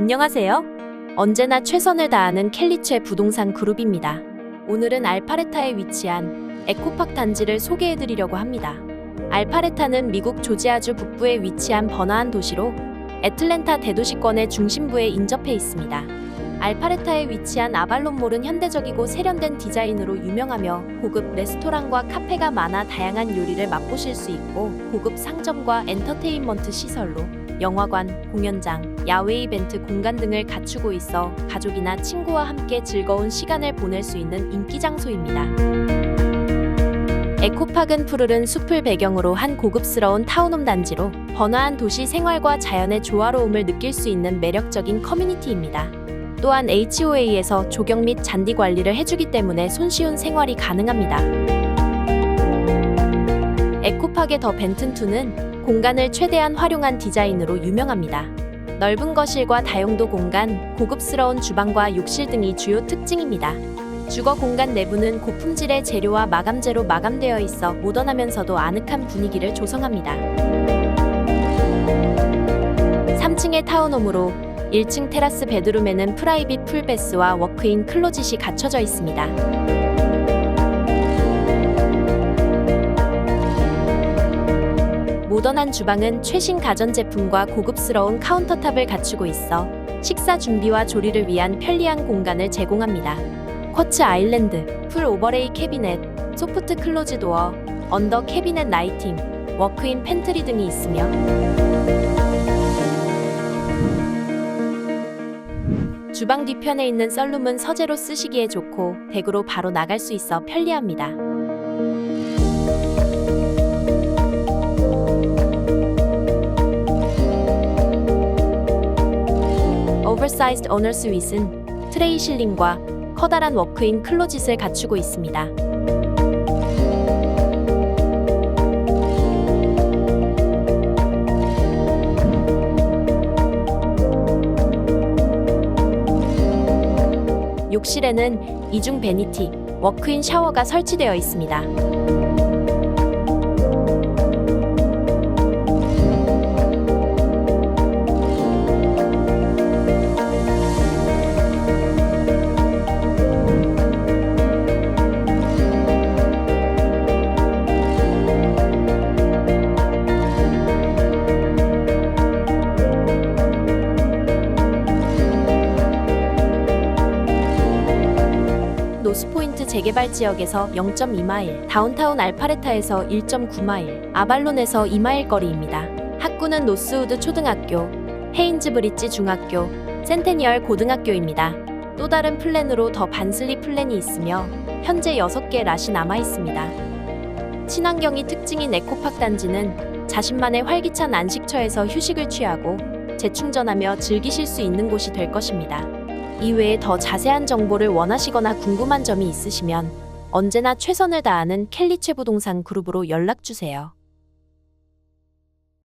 안녕하세요. 언제나 최선을 다하는 켈리체 부동산 그룹입니다. 오늘은 알파레타에 위치한 에코팍 단지를 소개해 드리려고 합니다. 알파레타는 미국 조지아주 북부에 위치한 번화한 도시로 애틀랜타 대도시권의 중심부에 인접해 있습니다. 알파레타에 위치한 아발론몰은 현대적이고 세련된 디자인으로 유명하며 고급 레스토랑과 카페가 많아 다양한 요리를 맛보실 수 있고 고급 상점과 엔터테인먼트 시설로 영화관, 공연장, 야외 이벤트 공간 등을 갖추고 있어 가족이나 친구와 함께 즐거운 시간을 보낼 수 있는 인기 장소입니다. 에코팍은 푸르른 숲을 배경으로 한 고급스러운 타운홈 단지로 번화한 도시 생활과 자연의 조화로움을 느낄 수 있는 매력적인 커뮤니티입니다. 또한 HOA에서 조경 및 잔디 관리를 해주기 때문에 손쉬운 생활이 가능합니다. 에코팍의 더 벤튼2는 공간을 최대한 활용한 디자인으로 유명합니다. 넓은 거실과 다용도 공간, 고급스러운 주방과 욕실 등이 주요 특징입니다. 주거 공간 내부는 고품질의 재료와 마감재로 마감되어 있어 모던하면서도 아늑한 분위기를 조성합니다. 3층의 타운홈으로 1층 테라스 베드룸에는 프라이빗 풀베스와 워크인 클로짓이 갖춰져 있습니다. 모던한 주방은 최신 가전제품과 고급스러운 카운터탑을 갖추고 있어 식사 준비와 조리를 위한 편리한 공간을 제공합니다. 쿼츠 아일랜드, 풀 오버레이 캐비넷, 소프트 클로즈 도어, 언더 캐비넷 라이팅, 워크인 팬트리 등이 있으며 주방 뒤편에 있는 썰룸은 서재로 쓰시기에 좋고 댁으로 바로 나갈 수 있어 편리합니다. 오버사이즈드 오너 스윗은 트레이 실링과 커다란 워크인 클로짓을 갖추고 있습니다. 욕실에는 이중 베니티, 워크인 샤워가 설치되어 있습니다. 노스포인트 재개발 지역에서 0.2마일, 다운타운 알파레타에서 1.9마일, 아발론에서 2마일 거리입니다. 학구는 노스우드 초등학교, 헤인즈 브릿지 중학교, 센테니얼 고등학교입니다. 또 다른 플랜으로 더 반슬리 플랜이 있으며 현재 6개 랏이 남아 있습니다. 친환경이 특징인 에코팍 단지는 자신만의 활기찬 안식처에서 휴식을 취하고 재충전하며 즐기실 수 있는 곳이 될 것입니다. 이외에 더 자세한 정보를 원하시거나 궁금한 점이 있으시면 언제나 최선을 다하는 켈리체 부동산 그룹으로 연락 주세요.